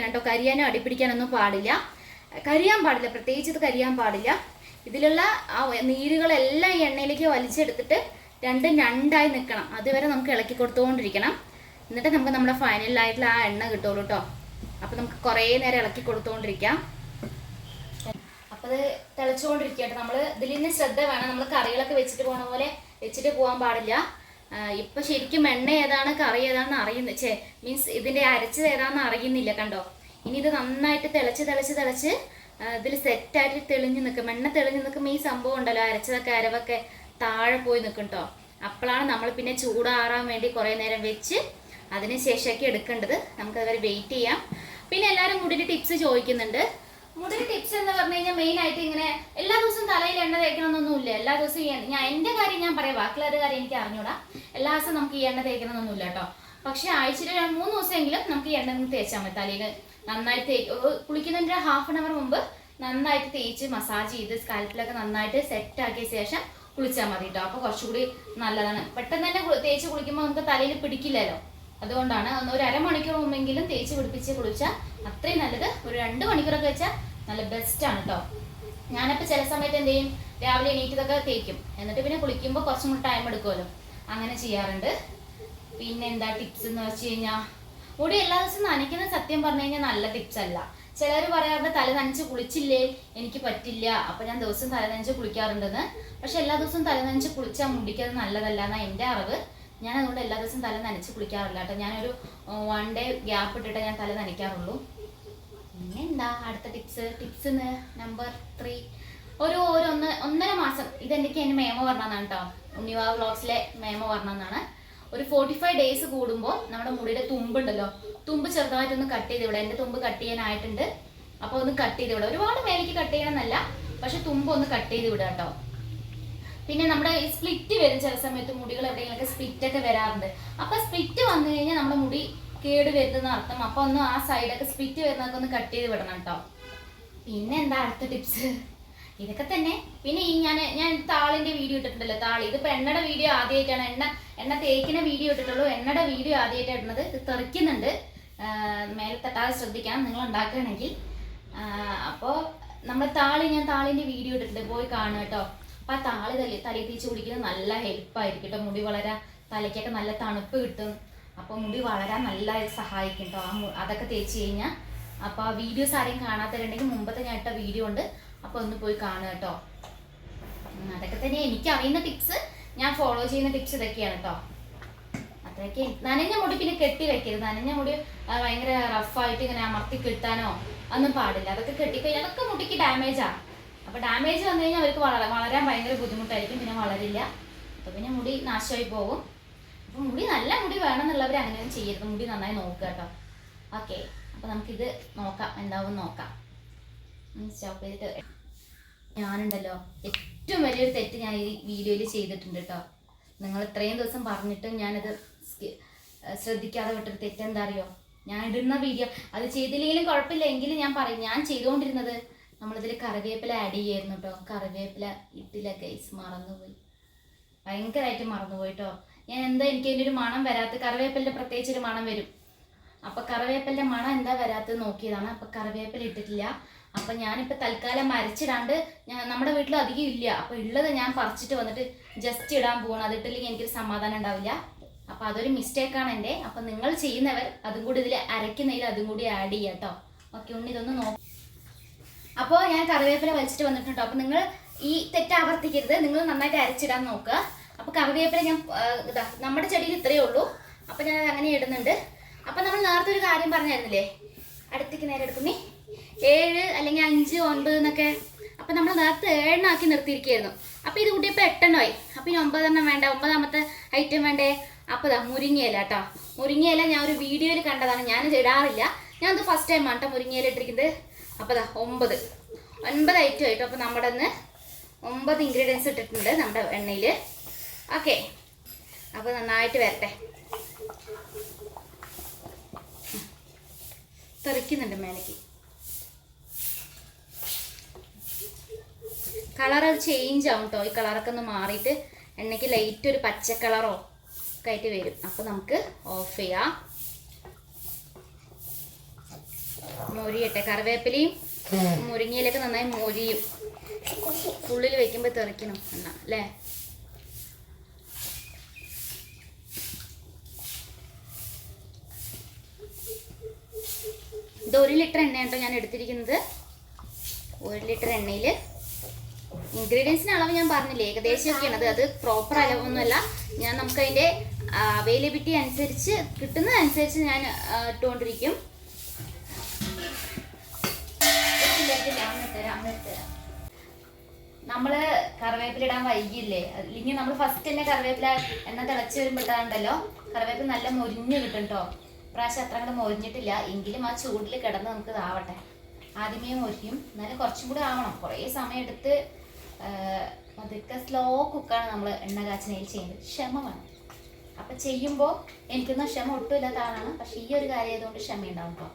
കേട്ടോ കരിയാനോ അടിപ്പിടിക്കാനൊന്നും പാടില്ല. കരിയാൻ പാടില്ല പ്രത്യേകിച്ച് ഇത് കരിയാൻ പാടില്ല. ഇതിലുള്ള ആ നീരുകളെല്ലാം ഈ എണ്ണയിലേക്ക് വലിച്ചെടുത്തിട്ട് രണ്ടും രണ്ടായി നിൽക്കണം. അതുവരെ നമുക്ക് ഇളക്കി കൊടുത്തുകൊണ്ടിരിക്കണം എന്നിട്ട് നമുക്ക് നമ്മുടെ ഫൈനലായിട്ടുള്ള ആ എണ്ണ കിട്ടുള്ളൂ കേട്ടോ അപ്പം നമുക്ക് കുറേ നേരം ഇളക്കി കൊടുത്തുകൊണ്ടിരിക്കാം അപ്പം അത് തിളച്ചുകൊണ്ടിരിക്കട്ടെ. നമ്മൾ ഇതിൽ നിന്ന് ശ്രദ്ധ വേണം. നമ്മൾ കറികളൊക്കെ വെച്ചിട്ട് പോണ പോലെ വെച്ചിട്ട് പോകാൻ പാടില്ല. ഇപ്പൊ ശരിക്കും എണ്ണ ഏതാണ് കറി ഏതാണെന്ന് അറിയുന്ന ചേ മീൻസ് ഇതിന്റെ അരച്ചത് ഏതാണെന്ന് അറിയുന്നില്ല കണ്ടോ? ഇനി ഇത് നന്നായിട്ട് തിളച്ച് തിളച്ച് തിളച്ച് ഇതിൽ സെറ്റായിട്ട് തെളിഞ്ഞു നിൽക്കും എണ്ണ തെളിഞ്ഞു നിൽക്കുമ്പോൾ ഈ സംഭവം ഉണ്ടല്ലോ അരച്ചതൊക്കെ അരവൊക്കെ താഴെ പോയി നിൽക്കും കേട്ടോ അപ്പോഴാണ് നമ്മൾ പിന്നെ ചൂടാറാൻ വേണ്ടി കുറേ നേരം വെച്ച് അതിന് ശേഷമൊക്കെ എടുക്കേണ്ടത്. നമുക്കതുവരെ വെയിറ്റ് ചെയ്യാം. പിന്നെ എല്ലാവരും കൂടിയിട്ട് ടിപ്സ് ചോദിക്കുന്നുണ്ട്. മുടിയുടെ ടിപ്സ് എന്ന് പറഞ്ഞു കഴിഞ്ഞാൽ മെയിൻ ആയിട്ട് ഇങ്ങനെ എല്ലാ ദിവസവും തലയിൽ എണ്ണ തേക്കണമെന്നൊന്നുമില്ല എല്ലാ ദിവസവും ഈ ഞാൻ എന്റെ കാര്യം ഞാൻ പറയാം. ബാക്കിയുള്ളവരുടെ കാര്യം എനിക്ക് അറിഞ്ഞൂടാ. എല്ലാ ദിവസവും നമുക്ക് ഈ എണ്ണ തേക്കണമെന്നൊന്നുമില്ല കേട്ടോ. പക്ഷെ ആഴ്ചയിൽ മൂന്ന് ദിവസമെങ്കിലും നമുക്ക് ഈ എണ്ണ തേച്ചാൽ മതി. തലയിൽ നന്നായിട്ട് തേക്ക് കുളിക്കുന്നതിന്റെ ഹാഫ് ആൻ അവർ മുമ്പ് നന്നായിട്ട് തേച്ച് മസാജ് ചെയ്ത് സ്കാൽപ്പിലൊക്കെ നന്നായിട്ട് സെറ്റ് ആക്കിയ ശേഷം കുളിച്ചാൽ മതി കേട്ടോ. അപ്പോൾ കുറച്ചുകൂടി നല്ലതാണ്. പെട്ടെന്ന് തന്നെ തേച്ച് കുളിക്കുമ്പോൾ നമുക്ക് തലയിൽ പിടിക്കില്ലല്ലോ. അതുകൊണ്ടാണ് ഒരു അരമണിക്കൂർ മുമ്പെങ്കിലും തേച്ച് പിടിപ്പിച്ച് കുളിച്ചാൽ അത്രയും നല്ലത്. ഒരു രണ്ട് മണിക്കൂറൊക്കെ വെച്ചാൽ നല്ല ബെസ്റ്റ് ആണ് കേട്ടോ ഞാനപ്പോൾ ചില സമയത്ത് എന്ത് ചെയ്യും? രാവിലെ എണീറ്റതൊക്കെ തേക്കും. എന്നിട്ട് പിന്നെ കുളിക്കുമ്പോൾ കുറച്ചും കൂടി ടൈം എടുക്കുമല്ലോ അങ്ങനെ ചെയ്യാറുണ്ട്. പിന്നെ എന്താ ടിപ്സ് എന്ന് വെച്ച് കഴിഞ്ഞാൽ മുടി എല്ലാ ദിവസവും നനയ്ക്കുന്ന സത്യം പറഞ്ഞു കഴിഞ്ഞാൽ നല്ല ടിപ്സ് അല്ല. ചിലർ പറയാറുണ്ട് തല നനച്ച് കുളിച്ചില്ലേ? എനിക്ക് പറ്റില്ല. അപ്പൊ ഞാൻ ദിവസം തല നനച്ച് കുളിക്കാറുണ്ടെന്ന്. പക്ഷെ എല്ലാ ദിവസവും തല നനച്ച് കുളിച്ചാൽ മുടിക്കത് നല്ലതല്ല എന്നാ എന്റെ അറിവ്. ഞാൻ അതുകൊണ്ട് എല്ലാ ദിവസവും തല നനച്ച് കുളിക്കാറില്ല കേട്ടോ. ഞാനൊരു വൺ ഡേ ഗ്യാപ്പ് ഇട്ടിട്ട് ഞാൻ തല നനയ്ക്കാറുള്ളൂ. പിന്നെ എന്താ അടുത്ത ടിപ്സ് ടിപ്സ് നമ്പർ ത്രീ ഒരു ഒരു ഒന്ന് ഒന്നര മാസം ഇതെനിക്ക് എന്റെ മേമ പറഞ്ഞതാണ് കേട്ടോ. ഉണ്ണിവാ വ്ലോഗ്സിലെ മേമ പറഞ്ഞതാണ്. ഒരു ഫോർട്ടി ഫൈവ് ഡേയ്സ് കൂടുമ്പോൾ നമ്മുടെ മുടിയുടെ തുമ്പ് ഉണ്ടല്ലോ തുമ്പ് ചെറുതായിട്ടൊന്ന് കട്ട് ചെയ്ത് ഇവിടെ. എന്റെ തുമ്പ് കട്ട് ചെയ്യാനായിട്ടുണ്ട്. അപ്പോൾ ഒന്ന് കട്ട് ചെയ്ത് ഇവിടെ. ഒരുപാട് മേലേക്ക് കട്ട് ചെയ്യണമെന്നല്ല പക്ഷെ തുമ്പ് ഒന്ന് കട്ട് ചെയ്ത് വിടാം കേട്ടോ. പിന്നെ നമ്മുടെ ഈ സ്പ്ലിറ്റ് വരും ചില സമയത്ത് മുടികൾ എവിടെയെങ്കിലൊക്കെ സ്പ്ലിറ്റ് ഒക്കെ വരാറുണ്ട്. അപ്പൊ സ്പ്ലിറ്റ് വന്നു കഴിഞ്ഞാൽ നമ്മുടെ മുടി കേട് വരുന്ന അർത്ഥം. അപ്പൊ ഒന്ന് ആ സൈഡൊക്കെ സ്പ്ലിറ്റ് വരുന്നതൊക്കെ ഒന്ന് കട്ട് ചെയ്ത് വിടണം കേട്ടോ പിന്നെ എന്താ അടുത്ത ടിപ്സ് ഇതൊക്കെ തന്നെ. പിന്നെ ഈ ഞാൻ ഞാൻ താളിന്റെ വീഡിയോ ഇട്ടിട്ടുണ്ടല്ലോ താളി. ഇതിപ്പോ എണ്ണയുടെ വീഡിയോ ആദ്യമായിട്ടാണ് എണ്ണ എണ്ണ തേക്കുന്ന വീഡിയോ ഇട്ടിട്ടുള്ളൂ. എണ്ണയുടെ വീഡിയോ ആദ്യമായിട്ട് ഇടുന്നത്. ഇത് തെറിക്കുന്നുണ്ട്. മേലെ തട്ടാതെ ശ്രദ്ധിക്കണം. നിങ്ങൾ ഉണ്ടാക്കുകയാണെങ്കിൽ. അപ്പോൾ നമ്മൾ താളി ഞാൻ താളിന്റെ വീഡിയോ ഇട്ടിട്ടുണ്ട്. പോയി കാണുക കേട്ടോ അപ്പൊ ആ താളി തലി തലയിൽ തേച്ച് കുടിക്കുന്നത് നല്ല ഹെൽപ്പായിരിക്കും കേട്ടോ മുടി വളരാൻ തലയ്ക്കൊക്കെ നല്ല തണുപ്പ് കിട്ടും. അപ്പൊ മുടി വളരാൻ നല്ല സഹായിക്കും കേട്ടോ ആ അതൊക്കെ തേച്ച് കഴിഞ്ഞാൽ അപ്പൊ ആ വീഡിയോസ് ആരെയും കാണാത്തവരുണ്ടെങ്കിൽ മുമ്പത്തെ ഞാൻ ഇട്ട വീഡിയോ ഉണ്ട്. അപ്പൊ ഒന്ന് പോയി കാണുക കേട്ടോ അതൊക്കെ തന്നെ എനിക്ക് അറിയുന്ന ടിപ്സ് ഞാൻ ഫോളോ ചെയ്യുന്ന ടിപ്സ് ഇതൊക്കെയാണ് കേട്ടോ അത്രയൊക്കെ. നനഞ്ഞ മുടി പിന്നെ കെട്ടി വെക്കരുത്. നനഞ്ഞ മുടി ഭയങ്കര റഫായിട്ട് ഇങ്ങനെ അമർത്തി കിട്ടാനോ ഒന്നും പാടില്ല. അതൊക്കെ കെട്ടിക്കഴിഞ്ഞാൽ അതൊക്കെ മുടിക്ക് ഡാമേജാ അപ്പൊ ഡാമേജ് വന്നു കഴിഞ്ഞാൽ അവർക്ക് വളരാൻ വളരാൻ ഭയങ്കര ബുദ്ധിമുട്ടായിരിക്കും. പിന്നെ വളരില്ല. അപ്പൊ പിന്നെ മുടി നാശമായി പോകും. അപ്പൊ മുടി നല്ല മുടി വേണമെന്നുള്ളവർ അങ്ങനെ ചെയ്യരുത്. മുടി നന്നായി നോക്കുക കേട്ടോ. ഓക്കെ. അപ്പൊ നമുക്കിത് നോക്കാം. എന്താവും നോക്കാം. സ്റ്റോപ്പ് ചെയ്തിട്ട്. ഞാനുണ്ടല്ലോ. ഏറ്റവും വലിയൊരു തെറ്റ് ഞാൻ ഈ വീഡിയോയിൽ ചെയ്തിട്ടുണ്ട് കേട്ടോ. നിങ്ങൾ ഇത്രയും ദിവസം പറഞ്ഞിട്ടും ഞാനത് ശ്രദ്ധിക്കാതെ വിട്ടൊരു തെറ്റെന്താ അറിയോ? ഞാൻ ഇടുന്ന വീഡിയോ അത് ചെയ്തില്ലെങ്കിലും കുഴപ്പമില്ല. എങ്കിലും ഞാൻ പറയും. ഞാൻ ചെയ്തുകൊണ്ടിരുന്നത് നമ്മളിതിൽ കറിവേപ്പില ആഡ് ചെയ്യായിരുന്നു കേട്ടോ കറിവേപ്പില ഇട്ടില്ല ഗൈസ് മറന്നുപോയി. ഭയങ്കരമായിട്ട് മറന്നുപോയി കേട്ടോ ഞാൻ എന്താ എനിക്ക് അതിന്റെ ഒരു മണം വരാത്ത കറിവേപ്പിലിന്റെ പ്രത്യേകിച്ച് ഒരു മണം വരും. അപ്പൊ കറിവേപ്പിലിന്റെ മണം എന്താ വരാത്തത് നോക്കിയതാണ്. അപ്പൊ കറിവേപ്പില ഇട്ടിട്ടില്ല. അപ്പം ഞാനിപ്പോൾ തൽക്കാലം മരച്ചിടാണ്ട് ഞാൻ നമ്മുടെ വീട്ടിൽ അധികം ഇല്ല. അപ്പൊ ഉള്ളത് ഞാൻ പറിച്ചിട്ട് വന്നിട്ട് ജസ്റ്റ് ഇടാൻ പോകണം അതിട്ടില്ലെങ്കിൽ എനിക്കൊരു സമാധാനം ഉണ്ടാവില്ല. അപ്പൊ അതൊരു മിസ്റ്റേക്കാണ് എന്റെ. അപ്പം നിങ്ങൾ ചെയ്യുന്നവർ അതും കൂടി ഇതിൽ അരയ്ക്കുന്നതിൽ അതും കൂടി ആഡ് ചെയ്യാം കേട്ടോ ഓക്കെ ഉണ്ണി ഇതൊന്ന് നോക്കാം. അപ്പോൾ ഞാൻ കറിവേപ്പില വലിച്ചിട്ട് വന്നിട്ടുണ്ട്. അപ്പോൾ നിങ്ങൾ ഈ തെറ്റ് ആവർത്തിക്കരുത്. നിങ്ങൾ നന്നായിട്ട് അരച്ചിടാൻ നോക്കുക. അപ്പോൾ കറിവേപ്പില ഞാൻ ഇതാ നമ്മുടെ ചെടിയിൽ ഇത്രയേ ഉള്ളൂ. അപ്പോൾ ഞാൻ അങ്ങനെ ഇടുന്നുണ്ട്. അപ്പോൾ നമ്മൾ നേരത്തെ ഒരു കാര്യം പറഞ്ഞായിരുന്നില്ലേ? അടുത്തേക്ക് നേരെ എടുക്കുന്നേ. ഏഴ് അല്ലെങ്കിൽ അഞ്ച് ഒൻപത് എന്നൊക്കെ. അപ്പോൾ നമ്മൾ നേരത്തെ ഏഴെണ്ണാക്കി നിർത്തിയിരിക്കുകയായിരുന്നു. അപ്പോൾ ഇത് കൂട്ടിയപ്പോൾ എട്ടെണ്ണമായി. അപ്പോൾ ഇനി ഒമ്പതെണ്ണം വേണ്ട. ഒമ്പതാമത്തെ ഐറ്റം വേണ്ടേ? അപ്പോൾ ഇതാ മുരിങ്ങയില കേട്ടോ. മുരിങ്ങയില ഞാൻ ഒരു വീഡിയോയിൽ കണ്ടതാണ്. ഞാൻ ഇടാറില്ല. ഞാനത് ഫസ്റ്റ് ടൈം ആണ് കേട്ടോ മുരിങ്ങയില ഇട്ടിരിക്കുന്നത്. അപ്പോൾ ദാ ഒമ്പത്. ഒൻപത് ഐറ്റം ആയിട്ടോ. അപ്പോൾ നമ്മുടെ ഒന്ന് ഒമ്പത് ഇൻഗ്രീഡിയൻസ് ഇട്ടിട്ടുണ്ട് നമ്മുടെ എണ്ണയിൽ ഓക്കെ. അപ്പോൾ നന്നായിട്ട് വരട്ടെ. തെറിക്കുന്നുണ്ട് മേലേക്ക്. കളർ ചേഞ്ച് ആവും കേട്ടോ ഈ കളറൊക്കെ ഒന്ന് മാറിയിട്ട് എണ്ണയ്ക്ക് ലൈറ്റ് ഒരു പച്ച കളറോ ഒക്കെ ആയിട്ട് വരും. അപ്പോൾ നമുക്ക് ഓഫ് ചെയ്യാം. മൊരിയട്ടെ. കറിവേപ്പിലയും മുരിങ്ങയിലൊക്കെ നന്നായി മൊരിയും. ഉള്ളിൽ വെക്കുമ്പോൾ തെറിക്കണം. എണ്ണ അല്ലേ? ഇത് ഒരു ലിറ്റർ എണ്ണ കേട്ടോ ഞാൻ എടുത്തിരിക്കുന്നത്. ഒരു ലിറ്റർ എണ്ണയിൽ. ഇൻഗ്രീഡിയൻസിന് അളവ് ഞാൻ പറഞ്ഞില്ലേ? ഏകദേശമൊക്കെയാണ് അത്. അത് പ്രോപ്പർ അളവൊന്നുമല്ല. ഞാൻ നമുക്ക് അതിന്റെ അവൈലബിലിറ്റി അനുസരിച്ച് കിട്ടുന്നതനുസരിച്ച് ഞാൻ ഇട്ടുകൊണ്ടിരിക്കും. നമ്മൾ കറിവേപ്പില ഇടാൻ വൈകിയില്ലേ? അല്ലെങ്കിൽ നമ്മൾ ഫസ്റ്റ് തന്നെ കറിവേപ്പില എണ്ണ തിളച്ച് വരുമ്പോഴാണ്ടല്ലോ കറിവേപ്പില നല്ല മൊരിഞ്ഞ് കിട്ടും കേട്ടോ പ്രാവശ്യം അത്ര അങ്ങോട്ട് മൊരിഞ്ഞിട്ടില്ല. എങ്കിലും ആ ചൂടിൽ കിടന്ന് നമുക്ക് ഇതാവട്ടെ. ആദ്യമേ മൊരിയും എന്നാലും കുറച്ചും കൂടി ആവണം. കുറേ സമയം എടുത്ത് അതൊക്കെ സ്ലോ കുക്കാണ് നമ്മൾ എണ്ണ കാച്ചനയിൽ ചെയ്യുന്നത്. ക്ഷമ വേണം അപ്പം ചെയ്യുമ്പോൾ എനിക്കൊന്നും ക്ഷമ ഒട്ടും ഇല്ലാത്ത ആളാണ്. പക്ഷേ ഈ ഒരു കാര്യം ആയതുകൊണ്ട് ക്ഷമയുണ്ടാവും കേട്ടോ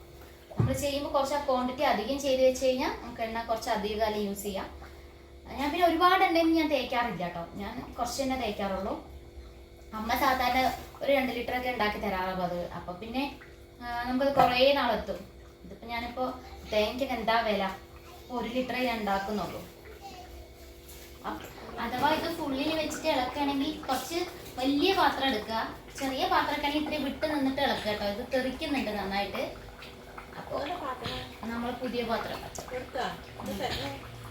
നമ്മൾ ചെയ്യുമ്പോൾ കുറച്ച് ആ ക്വാണ്ടിറ്റി അധികം ചെയ്ത് വെച്ച് കഴിഞ്ഞാൽ നമുക്ക് എണ്ണ കുറച്ച് അധിക കാലം യൂസ് ചെയ്യാം. ഞാൻ പിന്നെ ഒരുപാട് എണ്ണയൊന്നും ഞാൻ തേക്കാറില്ല കേട്ടോ. ഞാൻ കുറച്ച് തന്നെ തേക്കാറുള്ളൂ. അമ്മ സാധാരണ ഒരു രണ്ട് ലിറ്റർ ഒക്കെ ഉണ്ടാക്കി തരാറുള്ളത് അപ്പൊ പിന്നെ ആ, നമുക്കത് കുറേ നാളെത്തും. ഇതിപ്പോ ഞാനിപ്പോ തേങ്ങയ്ക്ക് എന്താ വില? ഒരു ലിറ്റർ ഞാൻ ഉണ്ടാക്കുന്നുള്ളൂ. അഥവാ ഇത് ഫുള്ളിൽ വെച്ചിട്ട് ഇളക്കുകയാണെങ്കിൽ കുറച്ച് വലിയ പാത്രം എടുക്കുക. ചെറിയ പാത്രമൊക്കെ ആണെങ്കിൽ ഇത്തിരി വിട്ട് നിന്നിട്ട് ഇളക്കുക കേട്ടോ. ഇത് തെറിക്കുന്നുണ്ട് നന്നായിട്ട്. നമ്മൾ പുതിയ പാത്രം.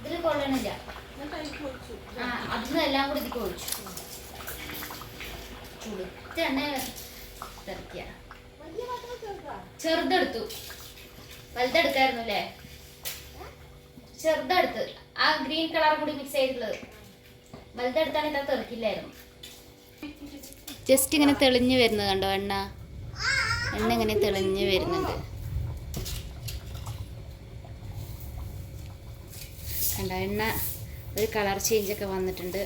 ഇതിൽ കൊള്ളണില്ല. ആ അതിന്ന് എല്ലാം കൂടി ഇതിക്ക് ഒഴിച്ചു. ചുടുത്ത എണ്ണ തെറിക്കുക ചെറുതെടുത്തു. വലുതെടുക്കായിരുന്നു അല്ലേ? ചെറുതെടുത്ത്. ആ ഗ്രീൻ കളർ കൂടി മിക്സ് ചെയ്തിട്ടുള്ളത്. വലുതെടുത്താൽ ഇത്ര തെറിക്കില്ലായിരുന്നു. ജസ്റ്റ് ഇങ്ങനെ തെളിഞ്ഞു വരുന്നത് കണ്ടോ എണ്ണ? എണ്ണ ഇങ്ങനെ തെളിഞ്ഞു വരുന്നുണ്ട്. കണ്ടോ എണ്ണ ഒരു കളർ ചേഞ്ചൊക്കെ വന്നിട്ടുണ്ട്.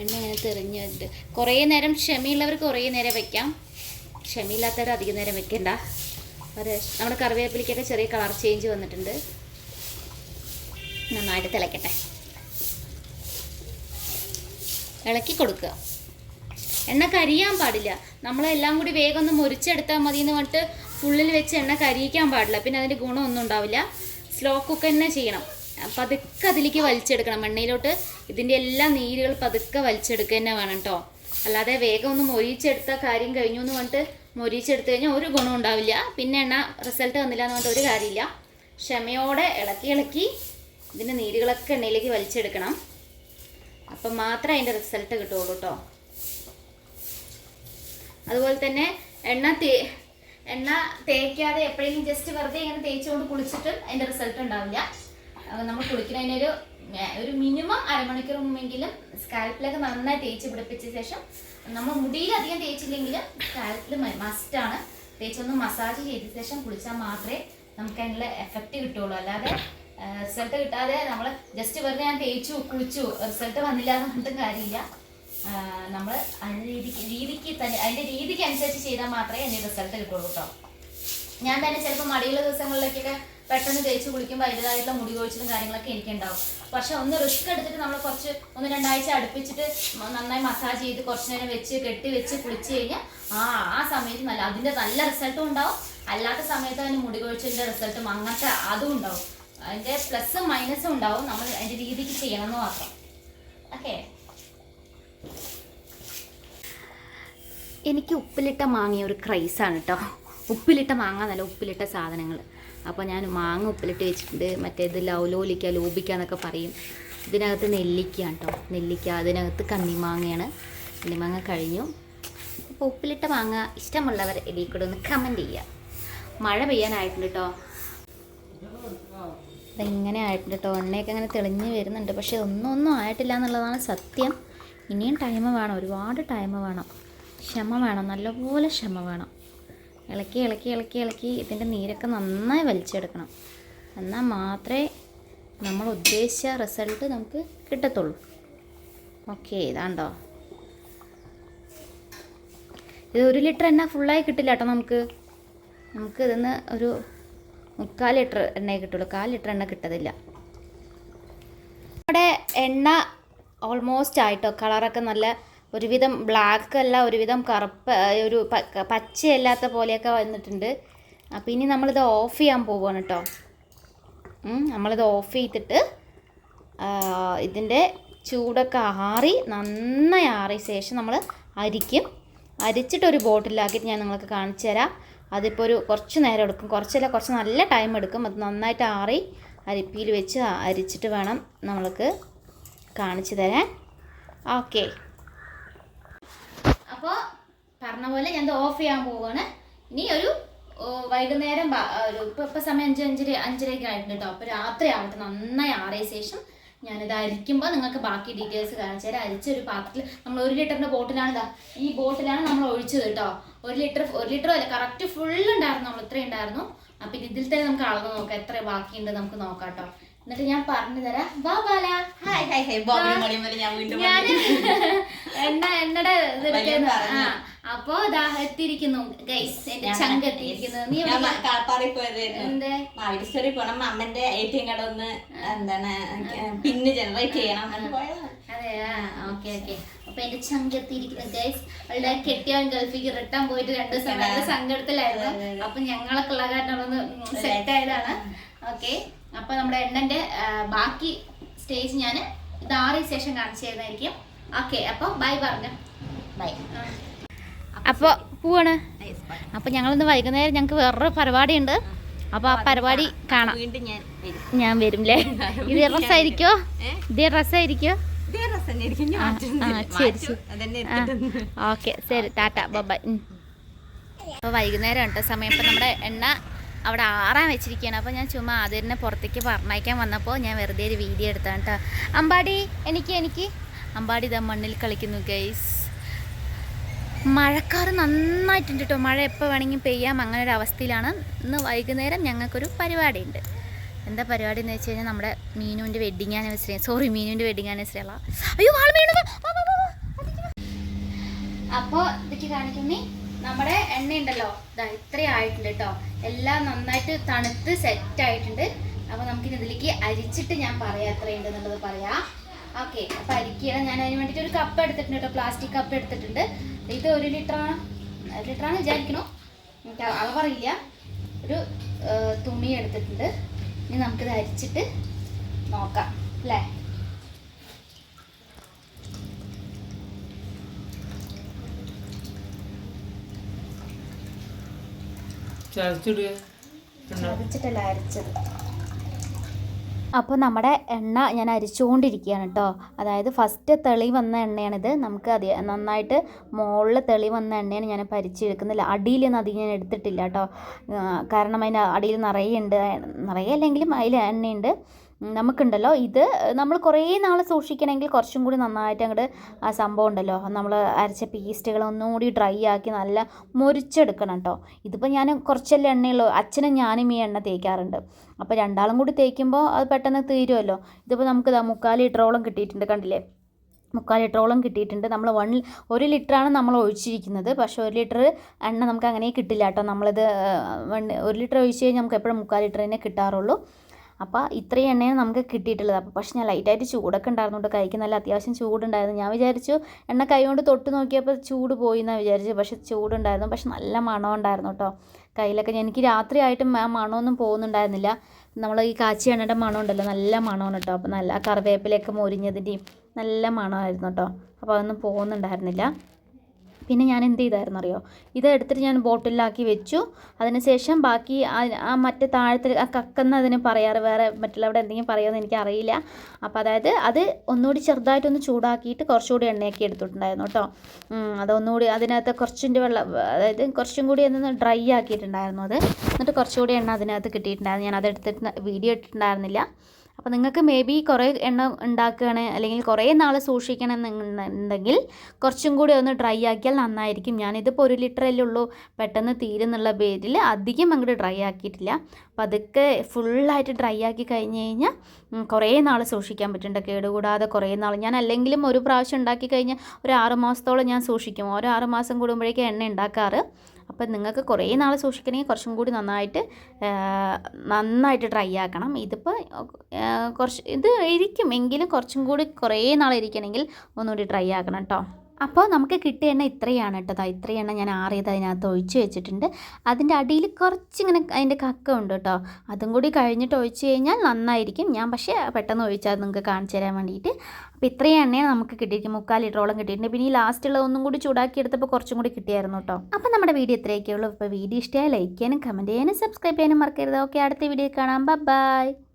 എണ്ണ ഇങ്ങനെ വരുന്നുണ്ട് കുറേ നേരം ക്ഷമയുള്ളവർ കുറേ നേരം വെക്കാം. ക്ഷമയില്ലാത്തവർ അധികം നേരം വെക്കണ്ട. അതെ നമ്മുടെ കറിവേപ്പിലേക്കൊക്കെ ചെറിയ കളർ ചേഞ്ച് വന്നിട്ടുണ്ട്. നന്നായിട്ട് തിളക്കട്ടെ. ഇളക്കി കൊടുക്കുക. എണ്ണ കരിയാൻ പാടില്ല. നമ്മളെല്ലാം കൂടി വേഗം ഒന്ന് മുരിച്ചെടുത്താൽ മതി എന്ന് പറഞ്ഞിട്ട് ഫുള്ളിൽ വെച്ച് എണ്ണ കരിയിക്കാൻ പാടില്ല. പിന്നെ അതിന്റെ ഗുണമൊന്നും ഉണ്ടാവില്ല. സ്ലോ കുക്ക് തന്നെ ചെയ്യണം. പതുക്കെ അതിലേക്ക് വലിച്ചെടുക്കണം. എണ്ണയിലോട്ട് ഇതിന്റെ എല്ലാ നീരുകൾ പതുക്കെ വലിച്ചെടുക്കുക തന്നെ വേണം കേട്ടോ അല്ലാതെ വേഗം ഒന്ന് മൊരിച്ചെടുത്ത കാര്യം കഴിഞ്ഞു എന്ന് പറഞ്ഞിട്ട് മൊരിച്ചെടുത്ത് കഴിഞ്ഞാൽ ഒരു ഗുണം ഉണ്ടാവില്ല. പിന്നെ എണ്ണ റിസൾട്ട് വന്നില്ല എന്ന് പറഞ്ഞിട്ട് ഒരു കാര്യമില്ല. ക്ഷമയോടെ ഇളക്കി ഇളക്കി ഇതിന്റെ നീരുകളൊക്കെ എണ്ണയിലേക്ക് വലിച്ചെടുക്കണം. അപ്പം മാത്രമേ അതിന്റെ റിസൾട്ട് കിട്ടുള്ളൂ കേട്ടോ അതുപോലെ തന്നെ എണ്ണ തേ എണ്ണ തേക്കാതെ എപ്പോഴെങ്കിലും ജസ്റ്റ് വെറുതെ ഇങ്ങനെ തേച്ചുകൊണ്ട് കുളിച്ചിട്ടും അതിന്റെ റിസൾട്ട് ഉണ്ടാവില്ല. നമ്മൾ കുളിക്കുന്നതിനൊരു ഒരു മിനിമം അരമണിക്കൂർ മുമ്പെങ്കിലും സ്കാൽപ്പിലൊക്കെ നന്നായി തേച്ച് പിടിപ്പിച്ച ശേഷം നമ്മൾ മുടിയിൽ അധികം തേച്ചില്ലെങ്കിൽ സ്കാൽപ്പിൽ മസ്റ്റാണ് തേച്ചൊന്ന് മസാജ് ചെയ്ത ശേഷം കുളിച്ചാൽ മാത്രമേ നമുക്ക് അതിനുള്ള എഫക്റ്റ് കിട്ടുള്ളൂ. അല്ലാതെ റിസൾട്ട് കിട്ടാതെ നമ്മൾ ജസ്റ്റ് വെറുതെ ഞാൻ തേച്ചു കുളിച്ചു റിസൾട്ട് വന്നില്ല എന്ന് പറഞ്ഞിട്ടും കാര്യമില്ല. നമ്മൾ അതിന്റെ രീതിക്ക് രീതിക്ക് തന്നെ അതിന്റെ രീതിക്ക് അനുസരിച്ച് ചെയ്താൽ മാത്രമേ അതിന്റെ റിസൾട്ട് കിട്ടുള്ളൂ കേട്ടോ. ഞാൻ തന്നെ ചിലപ്പോൾ മടിയുള്ള ദിവസങ്ങളിലേക്കൊക്കെ പെട്ടെന്ന് തേച്ച് കുളിക്കുമ്പോൾ അതിന്റെതായിട്ടുള്ള മുടി കൊഴിച്ചിലും കാര്യങ്ങളൊക്കെ എനിക്കുണ്ടാവും. പക്ഷെ ഒന്ന് റിസ്ക് എടുത്തിട്ട് നമ്മൾ കുറച്ച് ഒന്ന് രണ്ടാഴ്ച അടുപ്പിച്ചിട്ട് നന്നായി മസാജ് ചെയ്ത് കുറച്ച് നേരം വെച്ച് കെട്ടി വെച്ച് കുളിച്ച് കഴിഞ്ഞാൽ ആ ആ സമയത്ത് നല്ല അതിന്റെ നല്ല റിസൾട്ടും ഉണ്ടാവും. അല്ലാത്ത സമയത്ത് അതിന് മുടി കൊഴിച്ചിലിന്റെ റിസൾട്ടും അങ്ങനത്തെ അതും ഉണ്ടാവും. അതിന്റെ പ്ലസ്സും മൈനസും ഉണ്ടാവും. നമ്മൾ അതിന്റെ രീതിക്ക് ചെയ്യണമെന്ന് മാത്രം. ഓക്കെ? എനിക്ക് ഉപ്പിലിട്ട മാങ്ങ ഒരു ക്രൈസാണ് കേട്ടോ ഉപ്പിലിട്ട മാങ്ങ നല്ല ഉപ്പിലിട്ട സാധനങ്ങൾ അപ്പോൾ ഞാൻ മാങ്ങ ഉപ്പിലിട്ട് വെച്ചിട്ടുണ്ട്. മറ്റേത് ലൗലോലിക്ക ലോപിക്ക എന്നൊക്കെ പറയും. ഇതിനകത്ത് നെല്ലിക്കയാണ് കേട്ടോ നെല്ലിക്ക അതിനകത്ത് കണ്ണിമാങ്ങയാണ്. കണ്ണിമാങ്ങ കഴിഞ്ഞു. അപ്പോൾ ഉപ്പിലിട്ട മാങ്ങ ഇഷ്ടമുള്ളവർ ഇതിൽ കൂടെ ഒന്ന് കമന്റ് ചെയ്യുക മഴ പെയ്യാനായിട്ടുണ്ട് കേട്ടോ അതെങ്ങനെ ആയിട്ടുണ്ട് കേട്ടോ എണ്ണയൊക്കെ അങ്ങനെ തെളിഞ്ഞ് വരുന്നുണ്ട്. പക്ഷേ ഒന്നും ഒന്നും ആയിട്ടില്ല എന്നുള്ളതാണ് സത്യം. ഇനിയും ടൈം വേണം. ഒരുപാട് ടൈം വേണം. ക്ഷമ വേണം. നല്ലപോലെ ക്ഷമ വേണം. ഇളക്കി ഇളക്കി ഇളക്കി ഇളക്കി ഇതിന്റെ നീരൊക്കെ നന്നായി വലിച്ചെടുക്കണം. എന്നാൽ മാത്രമേ നമ്മൾ ഉദ്ദേശിച്ച റിസൾട്ട് നമുക്ക് കിട്ടത്തുള്ളൂ. ഓക്കെ ഇതാണ്ടോ? ഇത് ഒരു ലിറ്റർ എണ്ണ ഫുള്ളായി കിട്ടില്ല കേട്ടോ നമുക്ക്. നമുക്ക് ഇതിന്ന് ഒരു മുക്കാൽ ലിറ്റർ എണ്ണയെ കിട്ടുള്ളൂ. കാൽ ലിറ്റർ എണ്ണ കിട്ടത്തില്ല നമ്മുടെ എണ്ണ ഓൾമോസ്റ്റ് ആയിട്ടോ കളറൊക്കെ നല്ല ഒരുവിധം ബ്ലാക്ക് അല്ല ഒരുവിധം കറുപ്പ് ഒരു പച്ചയല്ലാത്ത പോലെയൊക്കെ വന്നിട്ടുണ്ട്. അപ്പോൾ ഇനി നമ്മളിത് ഓഫ് ചെയ്യാൻ പോവുകയാണ് കേട്ടോ നമ്മളിത് ഓഫ് ചെയ്തിട്ട് ഇതിന്റെ ചൂടൊക്കെ ആറി നന്നായി ആറിയ ശേഷം നമ്മൾ അരിക്കും. അരിച്ചിട്ടൊരു ബോട്ടിലാക്കിയിട്ട് ഞാൻ നിങ്ങൾക്ക് കാണിച്ചു തരാം. അതിപ്പോൾ ഒരു കുറച്ച് നേരം എടുക്കും. കുറച്ചല്ല കുറച്ച് നല്ല ടൈം എടുക്കും. അത് നന്നായിട്ട് ആറി അരിപ്പിയിൽ വെച്ച് അരിച്ചിട്ട് വേണം നമ്മൾക്ക് കാണിച്ചു തരാൻ. ഓക്കെ അപ്പോൾ പറഞ്ഞ പോലെ ഞാൻ ഓഫ് ചെയ്യാൻ പോവുകയാണ് ഇനി ഒരു വൈകുന്നേരം ഒരു ഇപ്പം ഇപ്പം സമയം അഞ്ച് അഞ്ചര അഞ്ചരയൊക്കെ ആയിട്ടുണ്ട് കേട്ടോ അപ്പോൾ രാത്രി ആവട്ടെ നന്നായി ആറിയ ശേഷം ഞാനിത് അരിക്കുമ്പോൾ നിങ്ങൾക്ക് ബാക്കി ഡീറ്റെയിൽസ് കാണിച്ചു തരാം. അരിച്ച ഒരു പാത്രത്തിൽ നമ്മൾ ഒരു ലിറ്ററിന്റെ ബോട്ടിലാണ് ഇതാ ഈ ബോട്ടിലാണ് നമ്മൾ ഒഴിച്ചത് കേട്ടോ ഒരു ലിറ്റർ ഒരു ലിറ്റർ അല്ല കറക്റ്റ് ഫുൾ ഉണ്ടായിരുന്നു നമ്മൾ ഇത്രയും ഉണ്ടായിരുന്നു. അപ്പം ഇതിൽ തന്നെ നമുക്ക് അളന്ന് നോക്കാം എത്ര ബാക്കിയുണ്ട് നമുക്ക് നോക്കാം കേട്ടോ എന്നിട്ട് ഞാൻ പറഞ്ഞു തരാം. വാ ബാല. ഹായ് ഹായ് ഹായ് ഞാൻ (laughs) എണ്ണ എണ്ണയുടെ ഇത് പറഞ്ഞു. ആ. അപ്പൊ ദാ എത്തിയിരിക്കുന്നു. ഗൈസ് എന്റെ ചങ്ക് എത്തിയിരിക്കുന്നു. നീ ഞാൻ എവിടെയാ? മ- കാപ്പാറി പോയതായിരുന്നു എന്തേ? മാവേലി സ്റ്റോറി പോണം. അമ്മന്റെ എ ടി എം കട ഒന്ന് എന്താണ് പിന്ന് ജനറേറ്റ് ചെയ്യണം അതെയാ ഓക്കെ ഓക്കെ അപ്പൊ എന്റെ ചങ്ക് എത്തിയിരിക്കുന്നു ഗൈസ് അവളുടെ കെട്ടിയാൻ ഗൾഫിക്ക് റിട്ടേൺ പോയിട്ട് രണ്ടു ദിവസം നല്ല സങ്കടത്തിലായിരുന്നു അപ്പൊ ഞങ്ങളൊക്കെ ഉള്ള കാരണം ഒന്ന് സെറ്റ് ആയതാണ്. ഓക്കെ അപ്പൊ നമ്മുടെ എണ്ണന്റെ ബാക്കി സ്റ്റേജ് ഞാൻ ഇത് ആറിന് ശേഷം കാണിച്ചു തരുന്നതായിരിക്കും. ഓക്കെ അപ്പൊ ബൈ പറഞ്ഞു. ബൈ അപ്പോൾ പോവാണ്. അപ്പോൾ ഞങ്ങളിന്ന് വൈകുന്നേരം ഞങ്ങൾക്ക് വേറൊരു പരിപാടി ഉണ്ട് അപ്പോൾ ആ പരിപാടി കാണാം. വീണ്ടും ഞാൻ വരും. അല്ലേ ഇത് ഇതേ ഡ്രസ്സായിരിക്കോ? ഇത് ഡ്രസ്സായിരിക്കോ ഓക്കെ ശരി ടാറ്റ ബൈ അപ്പോൾ വൈകുന്നേരം ഉണ്ട്. സമയം ഇപ്പം നമ്മുടെ എണ്ണ അവിടെ ആറാൻ വെച്ചിരിക്കുകയാണ്. അപ്പോൾ ഞാൻ ചുമ്മാ അതിനെ പുറത്തേക്ക് പറഞ്ഞയക്കാൻ വന്നപ്പോൾ ഞാൻ വെറുതെ ഒരു വീഡിയോ എടുത്താണ് കേട്ടോ അമ്പാടി എനിക്ക് എനിക്ക്. അമ്പാടി ഇതാ മണ്ണിൽ കളിക്കുന്നു ഗൈസ് മഴക്കാറ് നന്നായിട്ടുണ്ട് കേട്ടോ മഴ എപ്പോൾ വേണമെങ്കിൽ പെയ്യാം അങ്ങനെ ഒരു അവസ്ഥയിലാണ്. ഇന്ന് വൈകുന്നേരം ഞങ്ങൾക്കൊരു പരിപാടിയുണ്ട്. എന്താ പരിപാടി എന്ന് വെച്ച് കഴിഞ്ഞാൽ നമ്മുടെ മീനുവിന്റെ വെഡിങ് ആനിവേഴ്സറി സോറി മീനുവിന്റെ വെഡിങ് ആനിവേഴ്സറി അല്ല. അയ്യോ അപ്പോൾ ഇതൊക്കെ കാണിക്കുന്നേ നമ്മുടെ എണ്ണ ഉണ്ടല്ലോ ഇതാ ഇത്രയും ആയിട്ടുണ്ട് കേട്ടോ എല്ലാം നന്നായിട്ട് തണുത്ത് സെറ്റ് ആയിട്ടുണ്ട്. അപ്പോൾ നമുക്ക് ഇതിലേക്ക് അരിച്ചിട്ട് ഞാൻ പറയാം എന്നുള്ളത് പറയാ. ഓക്കെ അപ്പോൾ അരിക്കണം ഞാൻ അതിന് വേണ്ടിയിട്ട് ഒരു കപ്പ് എടുത്തിട്ടുണ്ട് കേട്ടോ പ്ലാസ്റ്റിക് കപ്പ് എടുത്തിട്ടുണ്ട്. ഇത് ഒരു ലിറ്ററാണ് ഒരു ലിറ്ററാണ് വിചാരിക്കണോ എനിക്ക് അളവറിയില്ല ഒരു തുണി എടുത്തിട്ടുണ്ട്. ഇനി നമുക്കിത് അരിച്ചിട്ട് നോക്കാം. അല്ലേ ചതച്ചിടുക. ചതച്ചിട്ടല്ല അരച്ചത്. അപ്പോൾ നമ്മുടെ എണ്ണ ഞാൻ അരിച്ചുകൊണ്ടിരിക്കുകയാണ് കേട്ടോ. അതായത് ഫസ്റ്റ് തെളി വന്ന എണ്ണയാണിത്. നമുക്ക് അത് നന്നായിട്ട് മുകളിൽ തെളി വന്ന എണ്ണയാണ് ഞാൻ പരിച്ചെടുക്കുന്നില്ല അടിയിലൊന്നും അധികം ഞാൻ എടുത്തിട്ടില്ല കേട്ടോ. കാരണം അതിന്റെ അടിയിൽ നിറയെ ഉണ്ട്. നിറയെ അല്ലെങ്കിലും അതിൽ എണ്ണയുണ്ട്. നമുക്കുണ്ടല്ലോ. ഇത് നമ്മൾ കുറേ നാൾ സൂക്ഷിക്കണമെങ്കിൽ കുറച്ചും കൂടി നന്നായിട്ട് അങ്ങോട്ട് ആ സംഭവം ഉണ്ടല്ലോ. നമ്മൾ അരച്ച പേസ്റ്റുകൾ ഒന്നും കൂടി ഡ്രൈ ആക്കി നല്ല മുരിച്ചെടുക്കണം കേട്ടോ ഇതിപ്പോൾ ഞാൻ കുറച്ചല്ലേ എണ്ണയുള്ളൂ. അച്ഛനും ഞാനും ഈ എണ്ണ തേക്കാറുണ്ട്. അപ്പോൾ രണ്ടാളും കൂടി തേക്കുമ്പോൾ അത് പെട്ടെന്ന് തീരുമല്ലോ ഇതിപ്പോൾ നമുക്ക് മുക്കാൽ ലിറ്ററോളം കിട്ടിയിട്ടുണ്ട് കണ്ടില്ലേ? മുക്കാൽ ലിറ്ററോളം കിട്ടിയിട്ടുണ്ട്. നമ്മൾ വൺ ഒരു ലിറ്ററാണ് നമ്മൾ ഒഴിച്ചിരിക്കുന്നത്. പക്ഷേ ഒരു ലിറ്റർ എണ്ണ നമുക്ക് അങ്ങനെ കിട്ടില്ല കേട്ടോ നമ്മളിത് ഒരു ലിറ്റർ ഒഴിച്ച് കഴിഞ്ഞാൽ നമുക്ക് എപ്പോഴും മുക്കാൽ ലിറ്റർ തന്നെ കിട്ടാറുള്ളൂ. അപ്പോൾ ഇത്രയും എണ്ണയാണ് നമുക്ക് കിട്ടിയിട്ടുള്ളത്. അപ്പോൾ പക്ഷേ ഞാൻ ലൈറ്റായിട്ട് ചൂടൊക്കെ ഉണ്ടായിരുന്നുകൊണ്ട് കൈക്ക് നല്ല അത്യാവശ്യം ചൂടുണ്ടായിരുന്നു. ഞാൻ വിചാരിച്ചു എണ്ണ കൈ കൊണ്ട് തൊട്ട് നോക്കിയപ്പോൾ ചൂട് പോയി എന്നാണ് വിചാരിച്ചു പക്ഷേ ചൂടുണ്ടായിരുന്നു. പക്ഷെ നല്ല മണം ഉണ്ടായിരുന്നു കേട്ടോ കയ്യിലൊക്കെ എനിക്ക് രാത്രിയായിട്ടും ആ മണമൊന്നും പോകുന്നുണ്ടായിരുന്നില്ല. നമ്മൾ ഈ കാച്ചി എണ്ണയുടെ മണം ഉണ്ടല്ലോ നല്ല മണമാണ് കേട്ടോ അപ്പോൾ നല്ല കറിവേപ്പിലയൊക്കെ മൊരിഞ്ഞതിന്റെയും നല്ല മണമായിരുന്നു കേട്ടോ അപ്പോൾ അതൊന്നും പോകുന്നുണ്ടായിരുന്നില്ല. പിന്നെ ഞാൻ എന്ത് ചെയ്തായിരുന്നു അറിയോ? ഇത് എടുത്തിട്ട് ഞാൻ ബോട്ടിലാക്കി വെച്ചു. അതിനുശേഷം ബാക്കി ആ- മറ്റേ താഴത്തെ ആ കക്കെന്ന് അതിന് പറയാറ് വേറെ മറ്റുള്ളവിടെ എന്തെങ്കിലും പറയുമെന്ന് എനിക്കറിയില്ല. അപ്പോൾ അതായത് അത് ഒന്നുകൂടി ചെറുതായിട്ടൊന്ന് ചൂടാക്കിയിട്ട് കുറച്ചുകൂടി എണ്ണയൊക്കെ എടുത്തിട്ടുണ്ടായിരുന്നു കേട്ടോ. അതൊന്നുകൂടി അതിനകത്ത് കുറച്ചിന്റെ വെള്ളം അതായത് കുറച്ചും കൂടി ഒന്ന് ഡ്രൈ ആക്കിയിട്ടുണ്ടായിരുന്നു അത്. എന്നിട്ട് കുറച്ചുകൂടി എണ്ണ അതിനകത്ത് കിട്ടിയിട്ടുണ്ടായിരുന്നു. ഞാൻ അത് എടുത്തിട്ട് വീഡിയോ ഇട്ടിട്ടുണ്ടായിരുന്നില്ല. അപ്പോൾ നിങ്ങൾക്ക് മേ ബി കുറേ എണ്ണ ഉണ്ടാക്കുകയാണ് അല്ലെങ്കിൽ കുറേ നാൾ സൂക്ഷിക്കണം എന്നുണ്ടെങ്കിൽ കുറച്ചും കൂടി ഒന്ന് ഡ്രൈ ആക്കിയാൽ നന്നായിരിക്കും. ഞാനിതിപ്പോൾ ഒരു ലിറ്ററല്ലേ ഉള്ളൂ പെട്ടെന്ന് തീരുന്നുള്ള പേരിൽ അധികം അങ്ങോട്ട് ഡ്രൈ ആക്കിയിട്ടില്ല. അപ്പോൾ അതൊക്കെ ഫുള്ളായിട്ട് ഡ്രൈ ആക്കി കഴിഞ്ഞ് കഴിഞ്ഞാൽ കുറേ നാൾ സൂക്ഷിക്കാൻ പറ്റുന്നുണ്ട് കേടുകൂടാതെ കുറേ നാൾ ഞാൻ അല്ലെങ്കിലും ഒരു പ്രാവശ്യം ഉണ്ടാക്കി കഴിഞ്ഞാൽ ഒരു ആറ് മാസത്തോളം ഞാൻ സൂക്ഷിക്കും. ഓരോ ആറ് മാസം കൂടുമ്പോഴേക്കും എണ്ണ ഉണ്ടാക്കാറ്. അപ്പം നിങ്ങൾക്ക് കുറേ നാൾ സൂക്ഷിക്കണമെങ്കിൽ കുറച്ചും കൂടി നന്നായിട്ട് നന്നായിട്ട് ഡ്രൈ ആക്കണം. ഇതിപ്പോൾ കുറച്ച് ഇത് ഇരിക്കും. എങ്കിലും കുറച്ചും കൂടി കുറേ നാൾ ഇരിക്കണമെങ്കിൽ ഒന്നുകൂടി ഡ്രൈ ആക്കണം കേട്ടോ. അപ്പോൾ നമുക്ക് കിട്ടിയ എണ്ണ ഇത്രയാണ് കേട്ടോ. ഇത്രയും എണ്ണ ഞാൻ ആറിയത് അതിനകത്ത് ഒഴിച്ച് വെച്ചിട്ടുണ്ട്. അതിന്റെ അടിയിൽ കുറച്ചിങ്ങനെ അതിന്റെ കക്ക ഉണ്ട് കേട്ടോ. അതും കൂടി കഴിഞ്ഞിട്ട് ഒഴിച്ച് കഴിഞ്ഞാൽ നന്നായിരിക്കും. ഞാൻ പക്ഷേ പെട്ടെന്ന് ഒഴിച്ചാൽ നിങ്ങൾക്ക് കാണിച്ചു തരാൻ വേണ്ടിയിട്ട്. അപ്പോൾ ഇത്രയും എണ്ണയാണ് നമുക്ക് കിട്ടിയിരിക്കും മുക്കാൽ ലിറ്ററോളം കിട്ടിയിട്ടുണ്ട്. പിന്നെ ഈ ലാസ്റ്റുള്ള ഒന്നും കൂടി ചൂടാക്കി എടുത്തപ്പോൾ കുറച്ചും കൂടി കിട്ടിയായിരുന്നു കേട്ടോ. അപ്പോൾ നമ്മുടെ വീഡിയോ ഇത്രയൊക്കെ ഉള്ളൂ. അപ്പോൾ വീഡിയോ ഇഷ്ടമായി ലൈക്ക് ചെയ്യാനും കമന്റ് ചെയ്യാനും സബ്സ്ക്രൈബ് ചെയ്യാനും മറക്കരുത്. ഓക്കെ അടുത്ത വീഡിയോ കാണാം. ബൈ